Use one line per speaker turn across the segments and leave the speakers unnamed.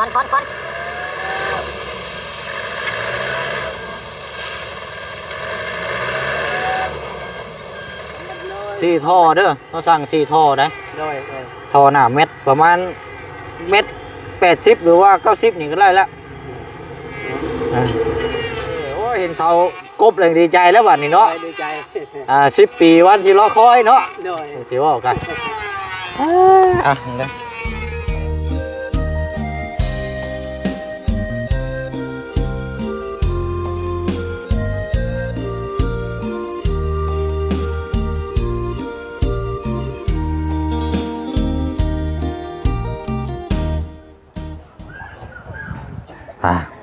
คอนคอนคอน
สี่ท่อเด้อเขาสั่งสี่ท่อได้
โดยโดย
ท่อหนาเม็ดประมาณเม็ดแปดสิบหรือว่าเก้าสิบนี่ก็ได้แล้วอ่าโอ้ยเห็นเสากบเลยดีใจแล้วบัดนี้เนาะ
ดีใจ
อ่าสิบปีวันที่รอคอยเนาะ
โดย
สิว่ากันอะเด้ออะ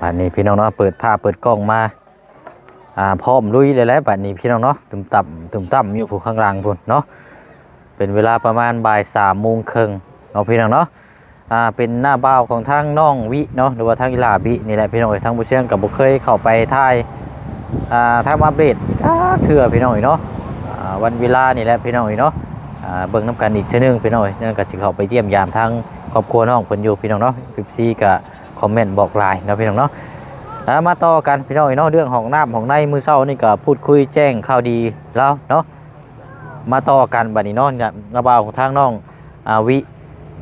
บัดนี้พี่น้องเนาะเปิดผ้าเปิดกล้องมาอ่าพร้อมลุยเลยแหล้วบัดนี้พี่น้องเนาะตุ่มต่ำตุ่มต่ำอยู่ผู้ข้างล่างพุ่นเนาะเป็นเวลาประมาณบ่ายสามโมงครึ่งเอาพี่น้องเนาะอ่าเป็นหน้าบ้าวของทางน้องวิเนาะหรือว่าทางอีหลาบินี่แหละพี่น้องเอ้ยทางบุเชียงกับบุเคยเข้าไปถ่ายอ่าทำอัปเดตอ่าเถื่อพี่น้องเอ้ยเนาะอ่าวันเวลานี่แหละพี่น้องเอ้ยเนาะอ่าเบิ่งน้ำกันอีกเท่อนึงพี่น้องเอ้ยนั่นก็สิเข้าไปเยี่ยมยามทางครอบครัวน้องเพิ่นอยู่พี่น้องเนาะพิซีก็ คอมเมนต์บอกไลน์นะพี่น้องเนาะอ่ามาต่อกันพี่น้องเอ้ยเนาะเรื่องของน้ำของในมือเช้านี่ก็พูดคุยแจ้งข่าวดีแล้วเนาะมาต่อกันบัดนี้เนาะเนี่ยระบาของทางน้องอาวิ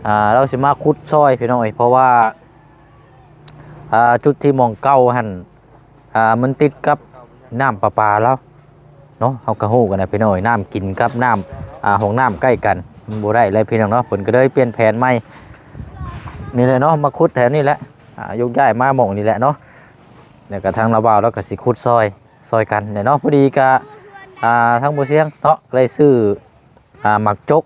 อ่าเราสิมาคุดซอยพี่น้องเอ้ยเพราะว่าอ่าจุดที่มองเก้าหันอ่ามันติดกับน้ำประปาแล้วเนาะเฮากระฮู้กันนะพี่น้องเอ้ยน้ำกินกับน้ำอ่าของน้ำใกล้กันบ่ได้เลยพี่น้องเนาะเพิ่นก็เลยเปลี่ยนแผนใหม่นี่แหละเนาะมาคุดแถวนี้แหละ ยกย้ายมาหม่องนี่แหละเนาะแล้วก็ทางระบาวแล้วก็สิคุดซอยซอยกันเนี่ยเนาะพอดีก็อ่าทั้งบัวเสียงเนาะเลยซื้ออ่าหมักจก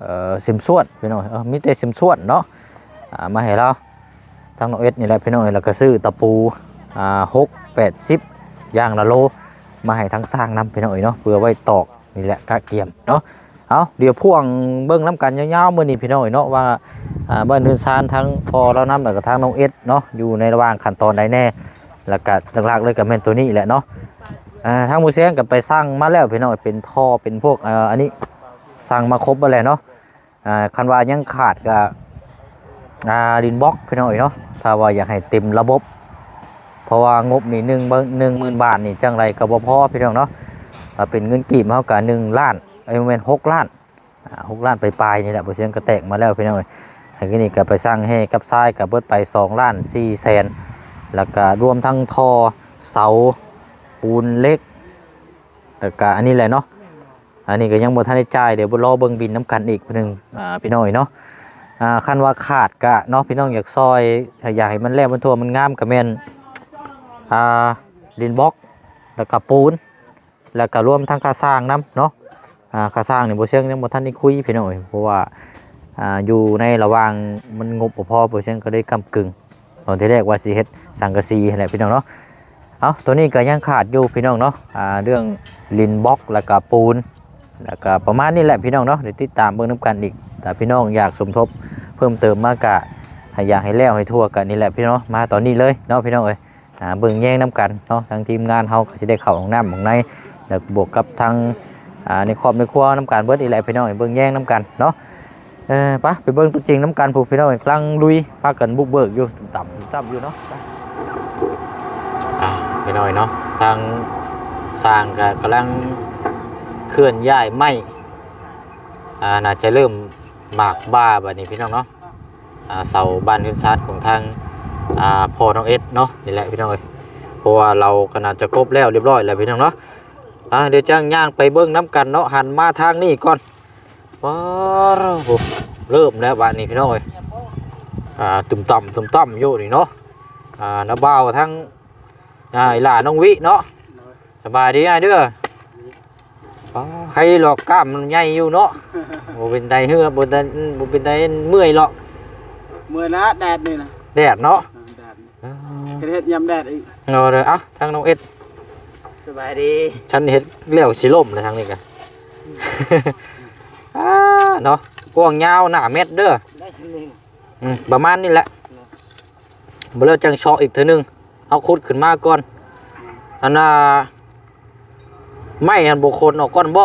เอ่อซิมส่วนพี่น้องเออมีแต่ซิมส่วนเนาะอ่ามาให้เราทั้งน้องเอสนี่แหละพี่น้องแล้วก็ซื้อตะปูอ่าหกแปดสิบย่างละโลมาให้ทั้งสร้างน้ำพี่น้องเนาะเพื่อไว้ตอกนี่แหละกะเกียมเนาะ เอาเดี๋ยวพ่วงเบิ้งน้ำกันยาวๆมื่อนี้พี่น้องเนาะว่าอ่าบ้านเดินซานทั้งพอเราน้ำแล้วก็ทางน้องเอสเนาะอยู่ในระหว่างขั้นตอนใดแน่แล้วก็หลักๆเลยกับแมนตัวนี้แหละเนาะอ่าทางมูเซียงกับไปสร้างมาแล้วพี่น้องเป็นท่อเป็นพวกอ,อันนี้สั่งมาครบมาแล้วเนาะคันว่ายังขาดกับดินบล็อกพี่น้องเนาะถ้าว่าอยากให้เต็มระบบ เพราะว่างบนี่หนึ่งหนึ่งหมื่นบาทนี่จังไรก็บ่พอพี่น้องเนาะเป็นเงินกีบเท่ากับหนึ่งล้าน ไอ้แม่นหกล้านหกล้านไปปลายนี่แหละมูเซียงก็แตกมาแล้วพี่น้องเอ้ยไอ้นี่ก็ไปสร้างให้กับทรายกับเบิดไปสองล้านสี่แสนแล้วก็รวมทั้งท่อเสาปูนเล็กแล้วก็อันนี้แหละเนาะอันนี้ก็ยังบ่ทันได้จ่ายเดี๋ยวบ่รอเบิ่งบินน้ำกันอีกเพิ่นนึงอ่าพี่น้อยเนาะอ่าคันว่าขาดก็เนาะพี่น้องอยากซอยอยากให้มันแล้วมันทั่วมันงามก็แม่นอ่าดินบล็อกแล้วก็ปูน แล้วก็รวมทั้งค่าสร้างนํเนาะ อ่าค่าสร้างนี่บ่เชิงยังบ่ทันได้คุยพี่น้อยเพราะว่าอ่าอยู่ในระหว่างมันงบบ่พอบ่เชิงก็ได้กำกึ่งตอนที่แรกว่าสิเฮ็ดสังกะสีนั่แหละพี่น้องเนาะเอาตัวนี้ก็ยังขาดอยู่พี่น้องเนาะอ่าเรื่องลินบล็อกแล้วก็ปูนแล้วก็ประมาณนี้แหละพี่น้องเนาะเดี๋ยวติดตามเบิ่งน้ำกันอีกแต่พี่น้องอยากสมทบเพิ่มเติมมากกะให้อยากให้แล้วให้ทั่วกันนี่แหละพี่น้องมาตอนนี้เลยเนาะพี่น้องเอ้ยเบิ่งแย่งน้ำกันเนาะทางทีมงานเฮาก็สิได้เข้าของน้ำของในแล้วบวกกับทาง อ่าในครอบในครัวน้ำกันเบิดอีแหละพี่น้องเอ้ยเบิ่งแย่งน้ำกันเนาะเออไปไปเบิ่งตัวจริงน้ำกันผูกพี่น้องเอ้ยกำลังลุยพากันบุกเบิกอยู่ต่ำต่ำอยู่เนาะอ่าไปหน่อยเนาะทางสร้างก็กำลังเคลื่อนย้ายไม้อ่าน่าจะเริ่มหมากบ้าแบบนี้พี่น้องเนาะอ่าเสาบ้านขึ้นซาดของทางอ่าพอน้องเอสเนาะนี่แหละพี่น้องเอ้ยเพราะว่าเราขนาดจะครบแล้วเรียบร้อยแล้วพี่น้องเนาะ อ่าเดี๋ยวจ้างย่างไปเบิ้งน้ำกันเนาะหันมาทางนี้ก่อนว้าวเริ่มแล้วบ้านนี้พี่น้องเอ้ยอ่าตุ่มต่ำตุ่มต่ำอยู่นี่เนาะอ่าน้าบ่าวทั้งอ่าอีหล่าน้องวิเนาะสบายดีไอ้เด้ออ๋อใครหลอกกล้ามมันใหญ่อยู่เนาะบ่เป็นไดเฮือบ่เป็นไดบ่เป็นไดเมื่อยหรอก
เมื่อละแดดนี่นะ
แดดเนาะ
แดด
อ๋อ
เฮ็ดยำแดดอีก
เอาเลยเอะทางน้องเอ็ด
สบายดี
ฉันเฮ็ดเลี้ยวสิล่มเลยทางนี้กันอ่าเนาะกว้างยาวหน้าเม็ดเด้อ
ได้ชนิด
อืมประมาณนี้แหละบ่แล้วจังเชาะอีกเทื่อนึงเอาขุดขึ้นมาก่อนอันน่ะไม้หันบ่คนออกก่อนบ่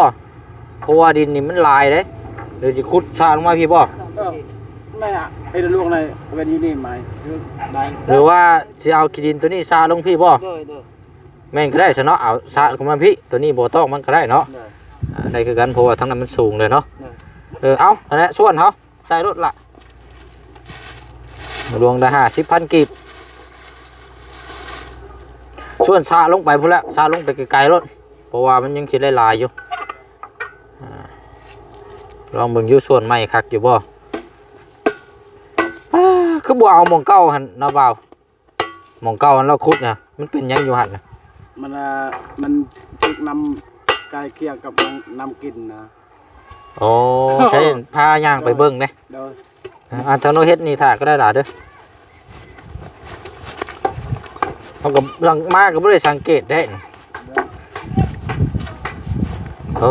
เพราะว่าดินนี่มันลายเด้เดี๋ยวสิขุดชาลงมาพี่บ่
ก็แม này ạ đây là luồng này bên như này mày đây
หรือว่าสิเอาขี้ดินตัวนี้ซาลงพี่บ่
rồi rồi
แม่นก็ได้ซะเนาะเอาซาลงมาพี่ตัวนี้บ่ต้องมันก็ได้เนาะ
rồi
อ่าได้คือกันเพราะว่าทั้งนั้นมันสูงเลยเนาะ
rồi
เออเอาอันนี้ส่วนเขาใส่รถละรวงได้ห้าสิบพันกีบส่วนซาลงไปพุ่นละซาลงไปไกลๆรถเพราะว่ามันยังคิดได้ลายอยู่อ่าลองเบิ่งอยู่ส่วนใหม่คักอยู่บ่อ้าคือบ่เอาหมองเก้าหันเนาะบ่าวหมองเก้าหันเราคุดนะมันเป็นหยังอยู่หันนะ
mình là mình trước năm cài kia กับ năm năm kinh nè
โอ้ใช้พาย่างไปเบิ่งเด้
rồi
อันทางโนเฮ็ดนี่ถ่าก็ได้หลายเด้อเขาก็ลังมากก็ไม่ได้สังเกตได้นี่โอ้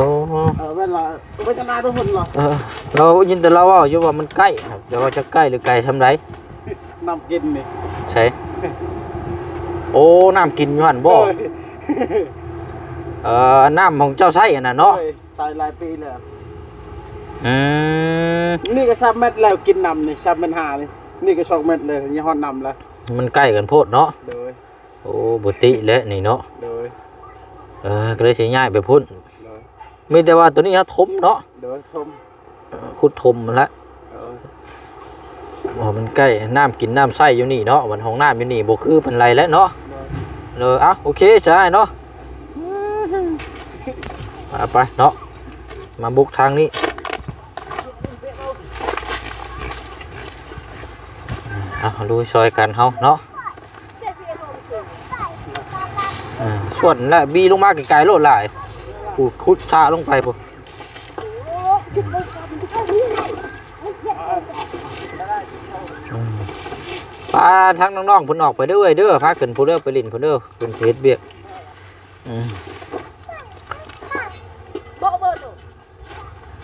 ở bên là bên chân này đâu hồn là
เออเรายินแต่เราเว่าอยู่ว่ามันใกล้ครับแต่ว่าจะใกล้หรือไกลทำไร
năm kinh này
ใช่ โอ้น้ำกินอยู่หันบ่
rồi
เอ่อน้ำของเจ้าไส้อันน่ะเนาะ
rồi xài lại pi là
อืม
นี่ก็3เม็ดแล้วกินนำนี่3เม็ด5นี่นี่ก็2เม็ดเลยยี่ห้อนำแล้ว
มันใกล้กันโพดเนาะ
โดย
โอ้บุติและนี่เนาะ
โดย
เออก็เลยสิย้ายไปพุ่น
โดย
มีแต่ว่าตัวนี้ฮะทมเนาะ
โดยชม
ขุดทมมันละ
โดย
อ๋อมันใกล้น้ำกินน้ำใส่อยู่นี่เนาะวันของน้ำอยู่นี่บ่คือเป็นไรแล้วเนาะ เอะโอเคใช่เนาะเอาไปเนาะมาบุกทางนี้อะลุยซอยกันเฮาเนาะส่วนและบีลงมาไกลๆโลดหลายปูดคุดชาลงไปปุ๊าทั้งน้องๆผลออกไปเด้อเอ้ยเด้อพาขึ้นผู้เด้อไปลินผู้เด้อขึ้นเฮ็ดเบียกอืม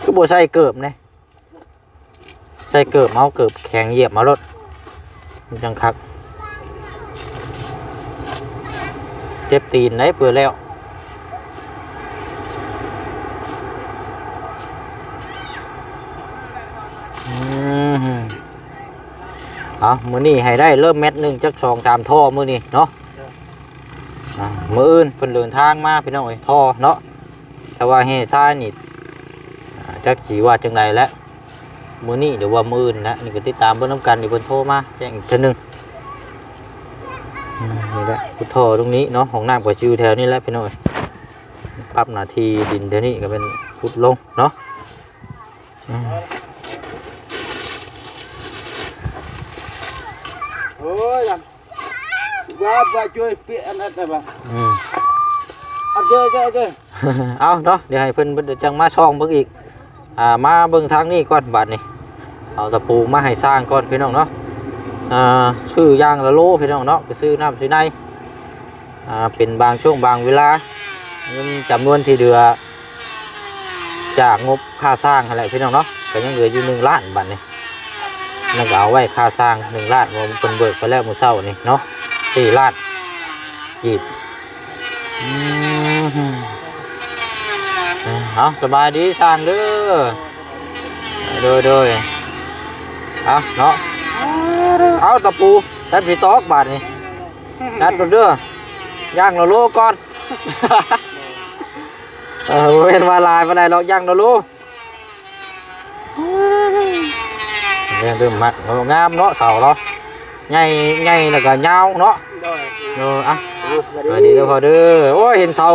คือบ่ใส่เกิบเนี่ยใส่เกิบเมาเกิบแข็งเหยียบมารถจังคัก เจ็บตีนได้เปื่อแล้ว เอามือนี้ให้ได้เริ่มเม็ดหนึ่งจักสองสามท่อมือนี้เนาะอ่ามืออื่นเพิ่นเดินทางมาพี่น้องเอ้ยท่อเนาะแต่ว่าเฮซ่านี่อ่าจักสีว่าจังใดแล้วมือนี้เดี๋ยวว่ามืออื่นนะนี่ก็ติดตามเบิ่งน้ำกันเดี๋ยวเพิ่นโทรมาแจ้งอีกเทีนึงอืมนี่แหละพุทโธตรงนี้เนาะของน้ำกับจิวแถวนี้แหละพี่น้องเอ้ยปรับหนาทีดินแถวนี้ก็เป็นพุดลงเนาะอืม
โอ้ยยัง ว่าว่าช่วยเปียอันนั้นได้ป่ะ
อืม
เอาเจอเจอเจอ
เอาเนาะเดี๋ยวให้เพิ่นเพิ่นเดี๋ยวจังมาช่องเบิ่งอีกอ่ามาเบิ่งทางนี้ก่อนบัดนี้เอาตะปูมาให้สร้างก่อนพี่น้องเนาะอ่าซื้อย่างละโลพี่น้องเนาะไปซื้อน้ำซื้อในอ่าเป็นบางช่วงบางเวลาเงินจำนวนที่เหลือจากงบค่าสร้างอะไรพี่น้องเนาะก็ยังเหลืออยู่หนึ่งล้านบัดนี้นั่นก็เอาไว้ค่าสร้างหนึ่งล้านรวมเป็นเบิกไปแล้วมื้อเช้านี่เนาะสี่ล้าน กีบอืมเอาสบายดีสร้างเด้อโดยโดยเอาเนาะเอาตะปูตัดผีตอกบาดนี่ตัดเด้อย่างเราโลก่อนเออบ่เป็นมาลายมาได้หรอกย่างเราโลเนี่ยเริ่มมักเอางามเนาะเสาเนาะ ใหญ่ใหญ่แล้วก็ยาวเนาะ
rồi
เอออะสวัสดีเด้อพ่อเด้อโอ้ยเห็นเสา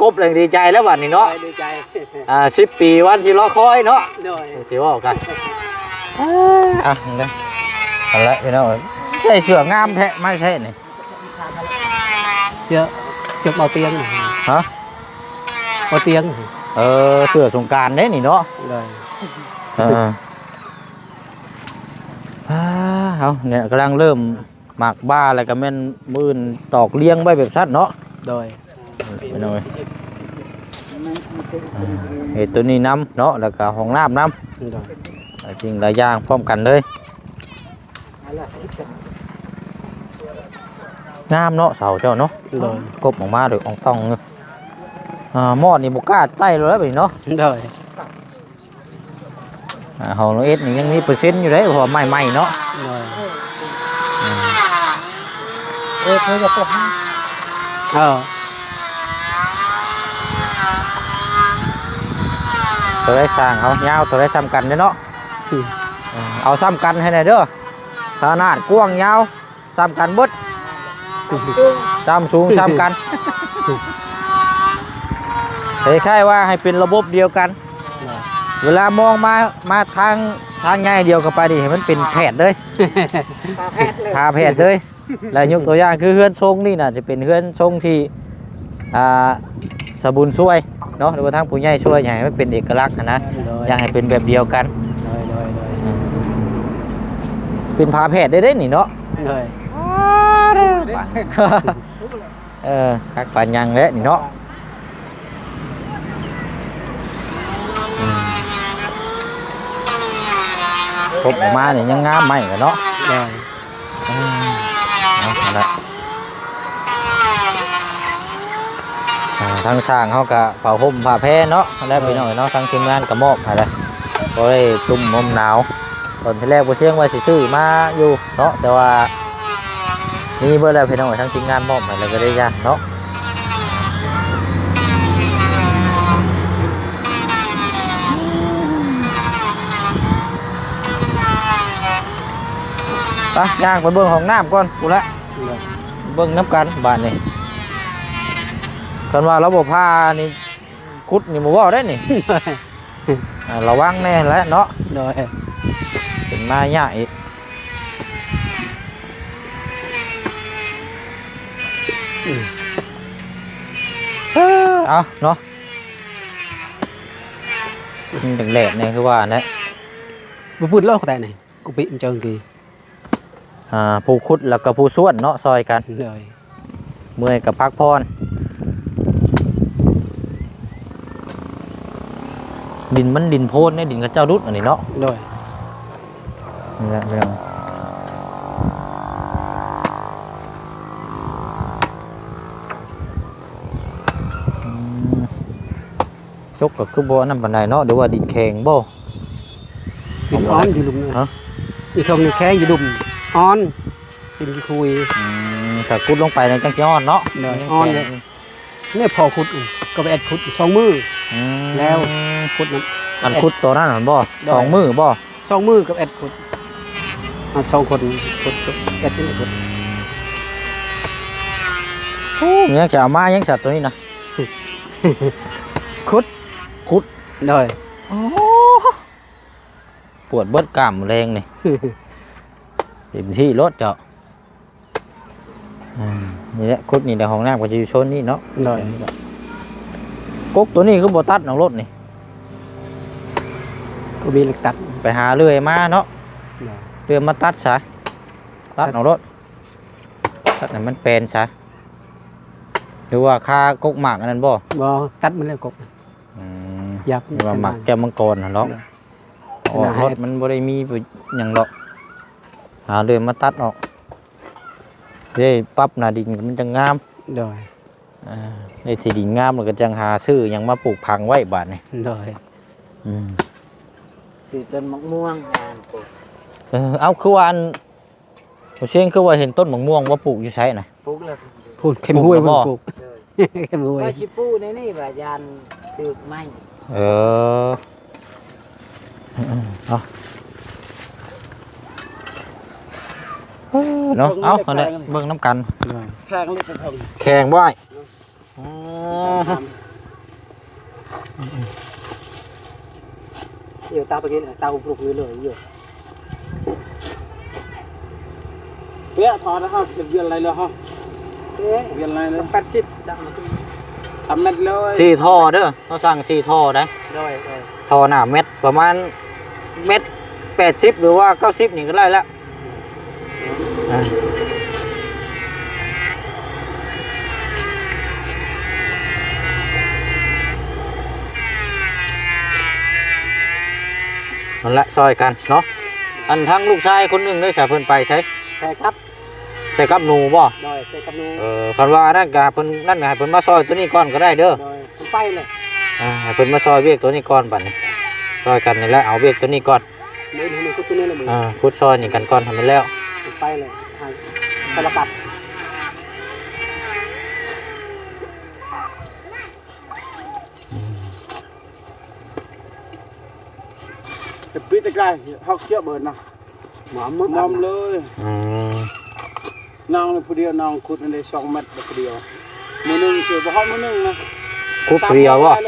กบเลยดีใจแล้วบัดนี้เนาะ
đi chạy
อ่าสิบปีวันที่รอคอยเนาะ
rồi
สิว่ากันอะนี่อันละพี่น้องใช่เสืองามแท้ไม่ใช่นี่
chưa chưa bao tiền
ฮะ
bao tiền
เออเสือสงกรารเด้นี่เนาะ
rồi
เอออ่า เอาเนี่ยกำลังเริ่มหมักบ้าอะไรก็แม่นมื่นตอกเลี้ยงไว้แบบสั้นเนาะ
rồi
พี่น้องเอ้ยอ่าเห็ดตัวนี้น้ำเนาะแล้วก็ห้องน้ำน้
rồi ำ
หลายสิ่งหลายอย่างพร้อมกันเลยงามเนาะเสาเจ้าเนาะ
rồi
กบออกมาโดยอองต้องเนอะอ่ามอดนี่บกล้าไต่เลยแบบนี้เนาะ
rồi
อ่าของน้องเอสนี่ยังมีเปอร์เซ็นต์อยู่เลยเพอใหม่ๆเนาะ
เลย
เออเธอจะตกให้
เออ
ตัวได้สร้างเขายาวตัวได้ซ้ำกันเด้อเนาะเออเอาซ้ำกันให้หน่อยเด้อขนาดกว้างยาวซ้ำกันเบดซ้ำสูงซ้ำกันคล้ายๆว่าให้เป็นระบบเดียวกัน เวลามองมามาทางทางง่ายเดียวกันไปดิให้มันเป็นแผดเลย
ตาแพทย์เลย
พาแผดเลยแล้วยกตัวอย่างคือเฮือนทรงนี่น่ะจะเป็นเฮือนทรงที่อ่าสบุญช่วยเนาะหรือว่าทางผู้ใหญ่ช่วยอยากให้มันเป็นเอกลักษณ์นะ
เลย
อยากให้เป็นแบบเดียวกัน
เลยเลยเลย
เป็นพาแผดได้ได้นี่เนาะ
เลย
เออคักปานยังแล้วนี่เนาะ ครบออกมาเนี่ยยังงามไหมกันเนาะ
เลย
อืมเอาเอาละอ่าทางสร้างเขากะเป่าห่มผ้าแพรเนาะแล้วพี่น้องเนาะทางทีมงานกะมอบอะไรก็ได้ตุ่มลมหนาว ตอนที่แรกบ่เชียงว่าสิซื้อมาอยู่เนาะแต่ว่ามีเบอร์แล้วพี่น้องทางทีมงานมอบให้แล้วก็ได้ยากเนาะ ไปย่างไปเบิ่งห้องน้ำก่อนกูละ
เลย
เบิ่งน้ำกันบ้านนี่กันว่าระบบผ้านี่คุดนี่บ่เว้าได้นี่อ่าระวังแน่แหล้วเนาะ
เลย
เป็นมายากอีกเอ้อเอาเนาะมันแดดๆเนี่ยคือว่านะ
บุพูดเล่าแต่ไหนกูปิมันเจอกี่
อ่าผู้คุดแล้วก็ผู้ส่วนเนาะซอยกัน
เลย
เมื่อยกับพักพรดินมันดินโพนเนี่ยดินกับเจ้าดุดอันนี้เนาะ
เลย
นี่แหละพี่น้องอืมจกกับคือบ่นั่นปานใดเนาะหรือว่าดินแข็งบ่
กินอ้อนอยู่ลุมเนี่ย
ฮะ
อีกชมนี่แค่อยู่ลุม อ้อนกินกี่คุย
อืมถ้ากุดลงไปในจังสิอ่อนเนาะ
ได้อ่อนเลย เนี่ยพอขุดอีกก็ไปแอดขุดอีกสองมือ
อืม
แล้ว ขุดนั้น
อันคุดตัวนั้นหั่นบ่
ได้
สองมือบ่
สองมือกับแอดขุดเอาสองคนขุดขุดแอดนี่ขุด
โอ้ยังจะเอามายังสัตว์ตัวนี้นะ
ขุด
ขุด
เลย
โอ้ปวดเบิดกล้ามแรงนี่ เต็มที่รถเจ้าอ่านี่แหละคุดนี่ในห้องน้ำก็จะอยู่โซนนี้เนาะ
เลย
กกตัวนี้คือบ่ตัดของรถนี่
ก็มีเหล็กตัด
ไปหาเลื่อยมาเนาะ
เลย
เลื่อยมาตัดซะตัดของรถตัดให้มันเป็นซะหรือว่าค่ากกหมากอันนั้นบ่
บ่ตัดมันแล้วกบ
อืม
ยับ
หรือว่าหมักแก้วมังกรน่ะเนาะออกรถมันบ่ได้มีประโยชน์หยังดอก หาเลื่อยมาตัดออกเด้ปรับหน้าดินมันจะงาม
เลย
อ่าในที่ดินงามมันก็จังหาซื้อหยังมาปลูกพังไว้บาดนี่
เลย
อืม
สีต้นมะม่วงงานปลูก
เออเอาคือว่าอันบ่เชียงคือว่าเห็นต้นมะม่วงว่าปลูกอยู่ไสน่ะ
ปลูกเลย
พูดเข้มห้วย
ปลู
พู
ก
ด
แล้วบ่
ปลูกเข้มห้วย
ว่าชิปูในนี่ว่ายานตึกไม้
เออเอาเออ เนาะ เอาเอาละเบิ่งน้ำกัน
เลย
แข้งเล็กกระทง
แข่งบ่อยอ๋อ
เดี๋ยวตาไปกินตาปลูกอยู่เลยอยู่
เปี้ยทอนะครับเวียนอะไรเลยฮะ
เอ๊ะ
เวียนอะไรเลย
แปดสิบดังมาขึ้น
ทำเม็ดเลย
สี่ท่อเด้อเขาสั่งสี่ท่อได้
ด้วยด้วย
ท่อหน้าเม็ดประมาณเม็ดแปดสิบหรือว่าเก้าสิบนี่ก็ได้แล้วอ่า นั่นแหละซอยกันเนาะอันทั้งลูกชายคนหนึ่งได้สาเพิ่นไปใช้
ใช่ครับ
ใส่กับหนูบ่
ด้วยใส่กับนู
เออคันว่านั่นกะเพิ่นนั่นกะให้เพิ่นมาซอยตัวนี้ก่อนก็ได้เด้อ
ด้วยผมไปเลย
อ่าให้เพิ่นมาซอยเวียกตัวนี้ก่อนบัดนี้ซอยกันนี่แหละเอาเบียกตัวนี้ก่อน
เดินให้มันก็ตัวนี้เลยมึง
อ่าพุดซอยนี่กันก่อนทำไปแล้ว
ไปเลย
palakpak. Tập biết
cái này, học chưa bờ nào.
Mắm mất mắm lơi. Ừ. Nàng
là phụ
điều nàng cút lên đây xong mất là phụ điều. Mới nâng kiểu bà hót mới nâng nè. Cút phụ điều à?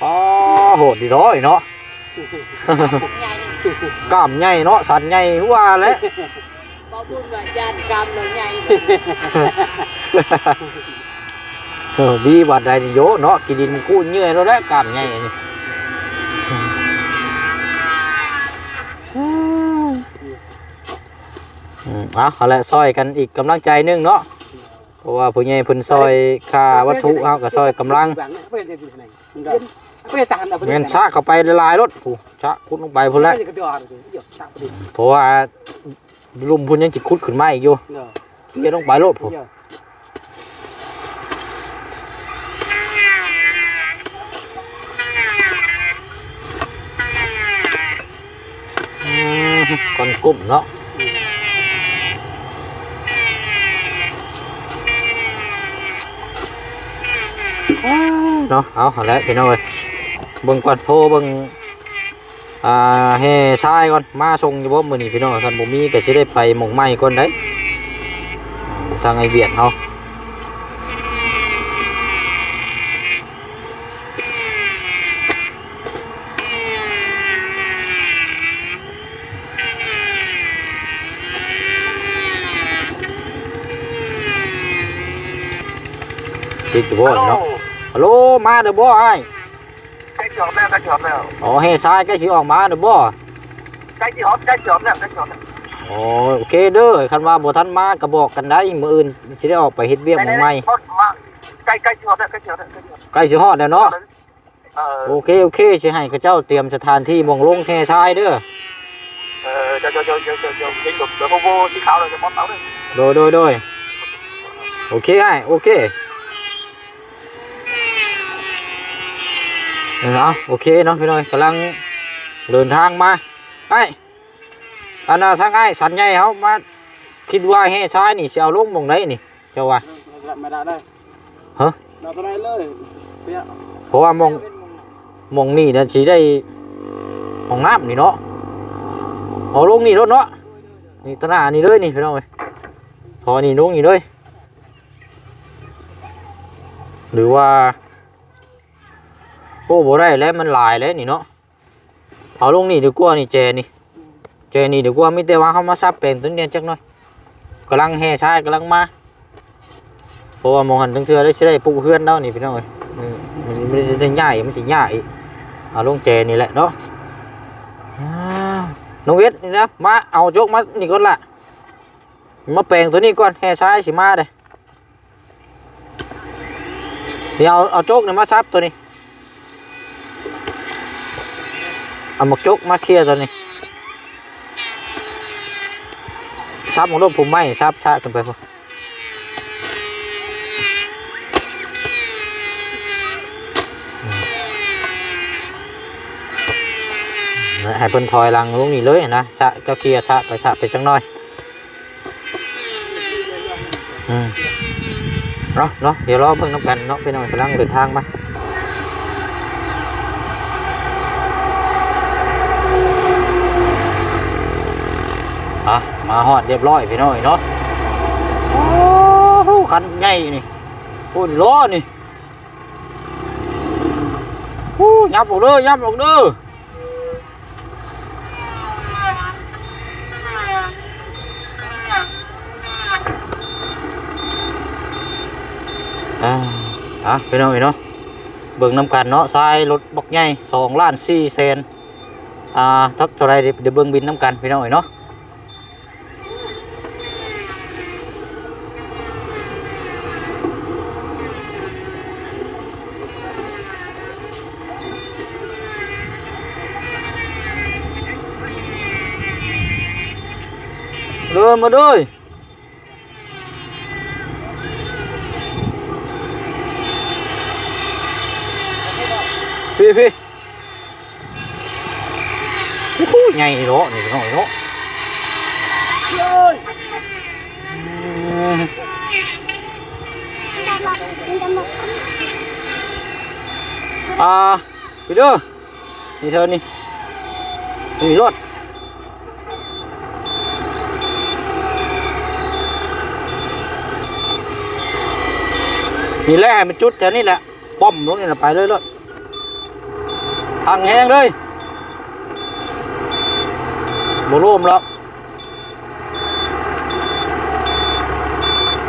À, hồn thì đó rồi nó. Cảm nhảy nó, sạt nhảy quá đấy. บ่
บุญว่า
ยา
น
กรรมเราใหญ่
เออดีบัดใดนี่โยเนาะกินดินกู้เงื่อยแล้วแล้วกรรมไงอันี่อืมเอาละซอยกันอีกกำลังใจนึงเนาะเพราะว่าผู้ใหญ่พิ่นซอยค่าวัตถุเฮากับซอยกำลัง
เรีนที่เงิ
นชะเข้าไปละลายรถผู้ชะคุดลงไปพุ่นแล้ว
เพ
ราะว่า ลุมพุ่นยังจิคุดขึ้นมาอีกอยู่
เนาะ
เกียลงไปรถผู้
เดี๋ยว
อืมก่อนกลุ่มเนาะเนาะเอาเอาแล้วพี่น้องเอ้ยเบิ่งก่อนโทรเบิ่ง อ่าเฮชายก่อนมาส่งอยู่บ่มือนี้พี่น้องท่านบ่มีก็สิได้ไปหมองใหม่ก่อนได้ทางไอเบียดเฮาติดบ่เนาะฮัลโหลมาเด้อบ่อ้าย
จออแล้วใกล้จออกแล้ว
อ๋อเฮซ้ายใกล้สิออกมาเด้อบ่
ใกล้จีออกใกล้จออกแล้วใกล้จออกแล้ว
โอ้โอเคเด้อคันว่าบทันมากระบอกกันได้มื้ออื่นชิได้ออกไปเฮ็ดเบียกใหม่
ใกล้ใกล้จีออกแล้วใกล้จีออกแล้วใกล้
สิฮอดแล้วเนาะโอเคโอเคสิให้เขาเจ้าเตรียมสถานที่มองลงแช่ชายเด้อ
เออเดี๋ยวเดี๋ยวเดี๋ยวเดี๋ยวเดี๋ยวเดี๋ยวโบโบสีขาวเลยจะป้อนเตาเลย
โดยโดยโดยโอเคไอ้โอเค เออเอาโอเคเนาะพี่น้อยกำลังเดินทางมาไอ้อันน่ะทางไอ้สันใหญ่เขามาคิดว่าแห่ชายนี่สิเอาลงหมองไหนนี่เจ้าว่า
ไม่ได้ได้
ฮะ
เราก็ได้เลยเปีย
เพราะว่าหมองหมองนี่นั่นสิได้ห้องน้ำนี่เนาะเอาลงนี่รถเนาะนี่ตวหน้านี่เลยนี่พี่น้องเอ้ยพอนี่ลงนี่เลยหรือว่า โอ้บ่ได้แล้วมันหลายแล้วนี่เนาะเอาลงนี่ดีกว่านี่เจนี่เจนี่ดีกว่ามีแต่ว่าเขามาซับเป็นตัวเนี้ยจักหน่อยกำลังแห่ชายกำลังมาเพราะว่ามองหันทั้งเทือได้สิได้ปลูกเฮือนเด้านี่พี่น้องเอ้ยมันไม่ได้ง่ายมันสิง่ายเอาลงเจนี่แหละเนาะน้องเวทนี่นะมาเอาโจกมานี่ก่อนละมาแปลงตัวนี้ก่อนแห่ซ้ายสิมาเลยเดี๋ยวเอาเอาโจกเนี่ยมาซับตัวนี้ เอาหมาโจกมาเคลียร์ตัวนี้ซับของรถผมไม่ซับชาขึ้นไปพอให้เพิ่นถอยหลังลงนี่เลยนะสะเจ้าเกียร์สะไปสะไปจังน่อยอืมเนาะเนาะเดี๋ยวรอเพิ่งน้ำกันเนาะไปหน่อยกำลังเดินทางมาอะ มาฮอดเรียบร้อยพี่น้อยเนาะโอ้โหคันใหญ่นี่พูดล้อนี่โอ้ยับออกเด้อยับออกเด้ออ่าอะพี่น้องเนาะเบิ่งน้ำกันเนาะทรายรถบักใหญ่สองล้านสี่เซนอ่าทักเท่าไรเดี๋ยวเดี๋ยวเบิ่งบินน้ำกันพี่น้องเนาะ rồi một đôi. Phi phi. Nhảy đó nhảy đó nhảy đó à phi đưa. Đi thôi đi. Đi luôn. นี่แหละให้มันจุดแถวนี้แหละป้อมลงนี่แหละไปเลยรถทางแห้งเลยบ่ร่วมหรอก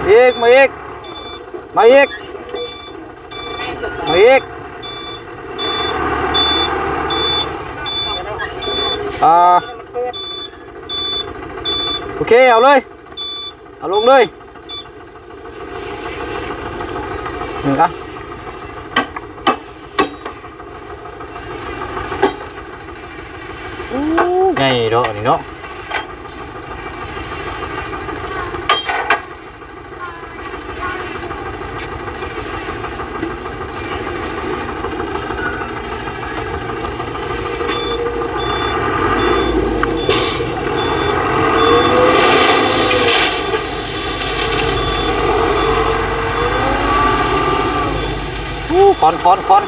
อีกมาอีกมาอีกมาอีกอ่าโอเคเอาเลยเอาลงเลย หนึ่งอะใหญ่เนาะนี่เนาะ อนคอนคอน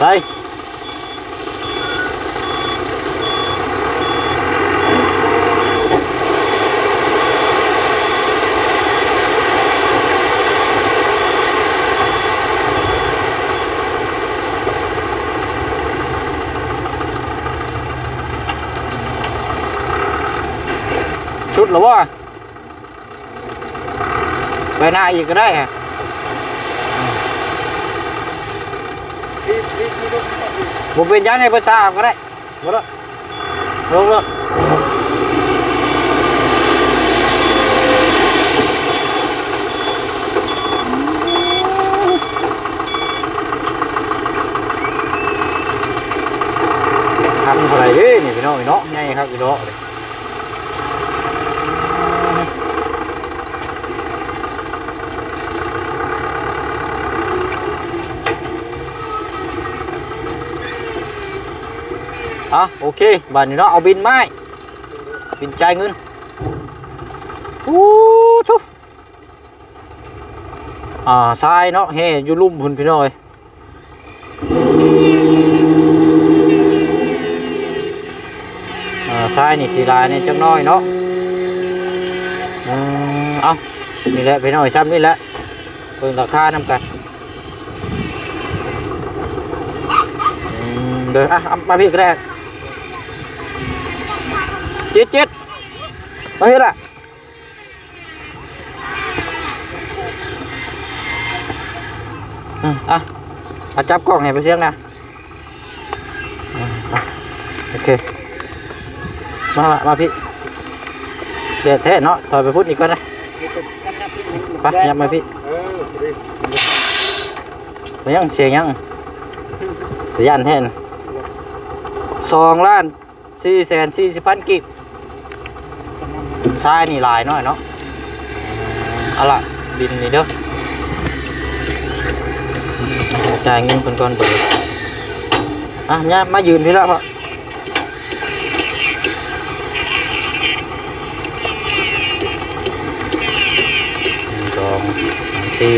ใส่ ชุดหรือว่าไป หน้าอีกก็ได้ฮะผมเป็นยังไงภาษาก็ได้มาแล้วลงแล้วทำอะไรเด้นี่พี่น้องพี่น้องไงครับพี่น้องเลย อะโอเคบัดนี้เนาะเอาบินไม้บินจ่ายเงินอู้ทุบอ่าทรายเนาะเฮอยู่ลุ่มพุ่นพี่น้อยอ่าทรายนี่สีลายนี่จังน้อยเนาะอืมเอานี่แหละพี่น้อยซ้ำนี่แหละเพิ่งราคานำกันอืม เดี๋ยวอะเอามาพี่ก็ได้ chết chết bao nhiêu ạ ừ, à à chắp con này với riêng nè à, à, ok mà mà mà พี่เดี๋ยวแท้เนาะถอยไปพูดอีกก่อนนะไปยับมาพี่ยังเสียงยังยันแท้นสองล้านสี่แสนสี่สิบพันกิบ ทรายนี่ลายน้อยเนาะเอาล่ะบินนี่เด้อจ่ายเงินคนก่อนเปิดอะเนี่ยมายืนพี่ละพ่อหนึ่งสองสี่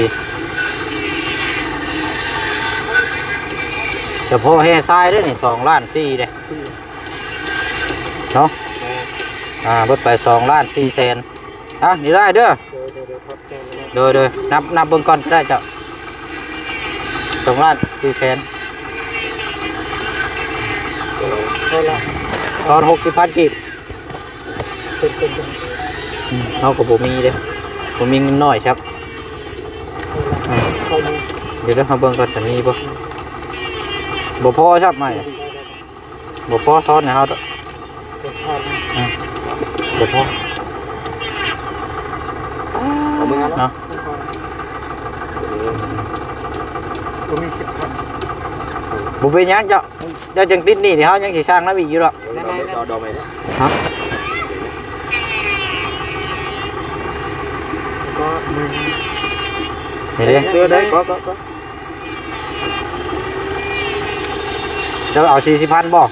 เฉพาะแห่ทรายด้วยนี่สองล้านสี่เด้เนาะ อ่าเบิดไปสองล้านสี่แสนอะนี่ได้เด้อโดยโดยนับนับเบิ่งก่อนก็ได้จ้าสองล้านสี่แสนตอนหกสิบพันกีบ
เป็นเป็นเป็น
อืมเขากับผมมีเด้ผมมีเงินน้อยครับ
เท่านี้
เดี๋ยวเราเบิ่งก่อนจะมีบ่บ่พอครับไหมบ่พอทอนให้เฮา ดอก
เป็นพัน
บ่พอ
มึง
เนาะ
ก็มีคิดพัน
บ่เป็นหยังเจ้าเจ้าจังติดนี่เดี๋ยวเฮายังสิสร้างน้ำอีกอยู่หรอก
ดอดอไปเนี่ย
ฮะ
ก็มึง
นี่เด้
เตือนได้ก็ก็ก็
เจ้าเอา40,000บ่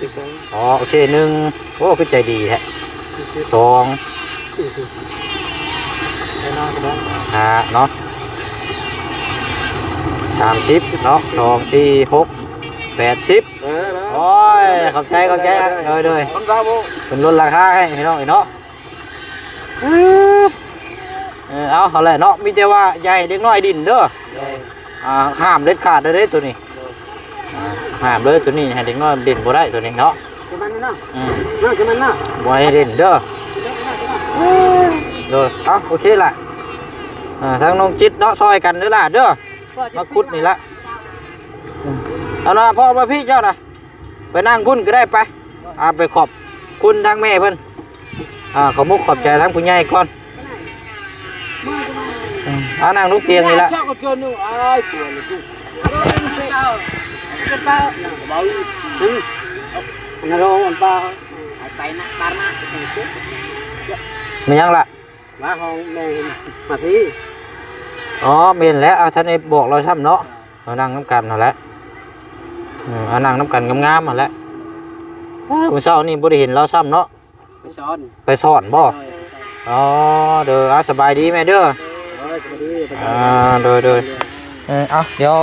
สิบ
อ๋อโอเคหนึ่งโอ้คือใจดีแท้ สอง
ไอ้น้องก็ได้
ห้าเนาะสามสิบเนาะสองสี่หกแปดสิบโอ้ยขอบใจขอบใจเลยเลย
เป็
นลดราคาให้พี่น้องอีกเนาะเออเอาเอาแหละเนาะมีแต่ว่าใหญ่เด็กน้อยดินเด้อ่าห้ามเด็ดขาดเลยด้อตัวนี้ห้ามเลยตัวนี้ให้เด็กน้อยดินบ่ได้ตัวนี้เนาะ
นเนาะ
อืม
เนาะจะมันเนาะ
บ่ให้ดินเด้อเด้อเอาโอเคล่ะอ่าทั้งน้องจิตเนาะซอยกันเด้อล่ะเด้อมาคุดนี่ละเอาละพ่อมาพี่เจ้านะไปนั่งพุ่นก็ได้ไปอาไปขอบคุณทางแม่เพิ่นอ่าขอมุกขอบใจทั้งผู้ใหญ่ก่อนอืมเอานั่งลูกเตียงนี่ละ
ช อบก็เจอหนูไอ้ตัวเลยกูเป็นป้าเบาฮึนรองมันป้าไปนะตามมาเป็นชุด
มียังละ
มาห้องแม่มาพี่
อ๋อเมนแล้วเอาท่านไอ้บอกเราช้ำเนาะเอานั่งน้ำกันเอาละอืมเอานั่งน้ำกันงามๆเอาละคุณเช้านี่บ่ได้เห็นเราซ้ำเนาะ
ไปสอน
ไปสอนบ่อ๋อเด้อเอาสบายดีแม่เด้อ
เออสวัสดี
อ่าโดยโดยเออเอาเดี๋ยว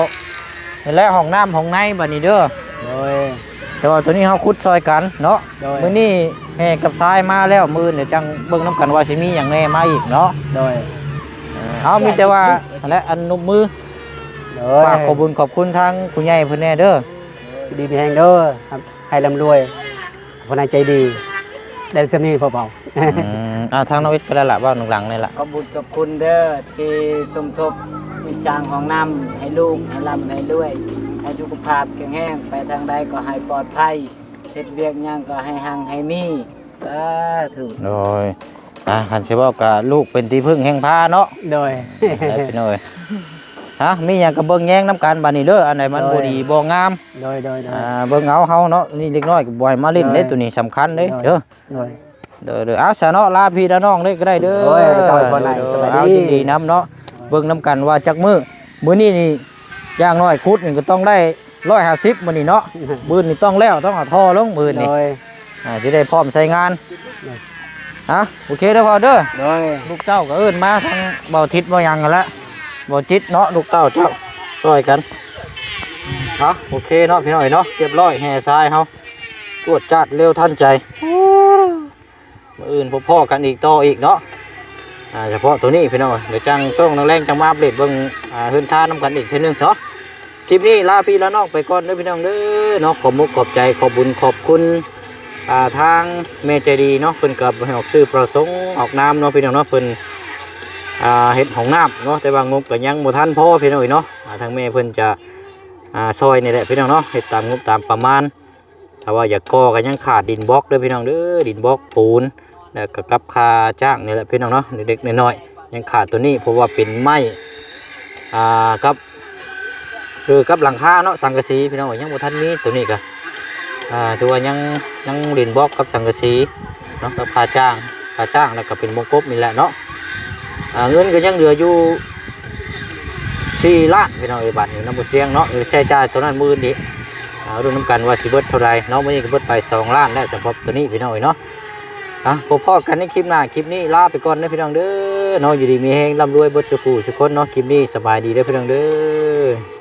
นี่แหละห้องน้ำห้องในบัดนี้เด้อ
โดย
แต่ว่าตัวนี้เฮาคุดซอยกันเนาะ
โดย
มื้อนี้แห่กับทรายมาแล้วมื้อเดี๋ยวจังเบิ่งน้ำกันว่าสิมีหยังแน่มาอีกเนาะ
โดย
เออเอามีแต่ว่านั่นแหละอันนุบมือ
โด
ฝากขอบคุญขอบคุณทางผู้ใหญ่เพิ่นแน่เด้อ
ดีมีแหงเด้อครับให้ร่ำรวยคนนายใจดีได้สำนีเบา
อืมอ่าทางน้องอิทก็ได้ละว่าหลังๆนี่ล่ะ
ขอบคุญขอบคุณเด้อที่สมทบที่สร้างของน้ำให้ลูกให้ร่ำให้รวย ให้สุขภาพแข็งแรงไปทางใดก็ให้ปลอดภัยเฮ็ดเวียกหยังก็ให้หังให้มีสาธุ
โดยอ่าคันสิเว้ากับลูกเป็นที่พึ่งแห่งพาเนาะ
โดย
ได้พี่น้อยฮะมีหยังก็เบิ่งแย่งน้ำกันบัดนี้เด้ออันไหนมันบ่ดีบ่งาม
โดยโดยโดย
อ่าเบิ่งเอาเฮาเนาะนี่เล็กน้อยก็บ่ให้มาเล่นเด้
ได้
ตัวนี้สำคัญเด้
ได้
เด้อ
โดย
เด้อเด้อเอาซะเนาะลาพี่ลาน้องเด้ก็ได้เด้อ
โอ้ยเจ้าให้พ่อหน่อย
เด้อ
สบายดี
เอาจริงดีนํเนาะเบิ่งนํกันว่าจักมื้อมื้อนี้นี่ อย่างน้อยคุดนี่ก็ต้องได้150มื้อนี้เนาะมื้อนี่ต้องแล้วต้องเอาท่อลงมื้อนี่
โดย
อ่าสิได้พร้อมใช้งาน
ได้
ฮะโอเคเด้อพ่อเด้อ
โดย
ลูกเจ้าก็เอิ้นมาทางเบาทิศบ่ยังกันละบ่จิตเนาะลูกเต้าเจ้าช่วยกันเอาโอเคเนาะพี่น้อยเนาะเรียบร้อยแห่ทรายเฮาตรวจจัดเร็วทันใจมื้ออื่นพบพ่อกันอีกต่ออีกเนาะ อ่าเฉพาะตัวนี้พี่น้อยเดี๋ยวจังช่วงแรงๆจังมาอัปเดตเบิ่งอ่าเฮือนท่าน้ำกันอีกเทีนึงเนาะคลิปนี้ลาพี่ละน้องไปก่อนเด้อพี่น้องเด้อเนาะขอบมุกขอบใจขอบบุญขอบคุณอ่าทางเมใจดีเนาะเพิ่นกับให้ออกซื้อประสงค์ออกน้ำเนาะพี่น้องเนาะเพิ่นอ่าเห็ดของน้ำเนาะแต่ว่างบก็ยังบ่ทันพอพี่น้องเนาะอ่าทางแม่เพิ่นจะอ่าซอยนี่แหละพี่น้องเนาะเฮ็ดตามงบตามประมาณถ้าว่าอยากก่อก็ยังขาดดินบล็อกเด้อพี่น้องเด้อดินบล็อกปูน แล้วก็กับค่าจ้างนี่แหละพี่น้องเนาะเด็กๆน้อยๆยังขาดตัวนี้เพราะว่าเป็นไม้อ่ากับคือกับหลังคาเนาะสังกะสีพี่น้องเอ้ยยังบ่ทันมีตัวนี้ก็อ่าถือว่ายังยังดินบล็อกกับสังกะสีเนาะกับค่าจ้างค่าจ้างแล้วก็เป็นวงกบนี่แหละเนาะอ่าเงินก็ยังเหลืออยู่สี่ล้านพี่น้องเอ้บัตรน้ำบุเสียงเนาะเออใช้จ่ายตัวนั้นมื่นดิเอาดูน้ำกันว่าสิเบิดเท่าไรเนาะมื่อนี้เบิดไปสองล้านแล้วสำหรับตัวนี้พี่น้องเนาะ อะพบพ่อกันในคลิปหน้าคลิปนี้ลาไปก่อนนะพี่น้องเด้อเนาะอยู่ดีมีแห้งร่ำรวยบดสุขูสุขคนเนาะคลิปนี้สบายดีเด้อพี่น้องเด้อ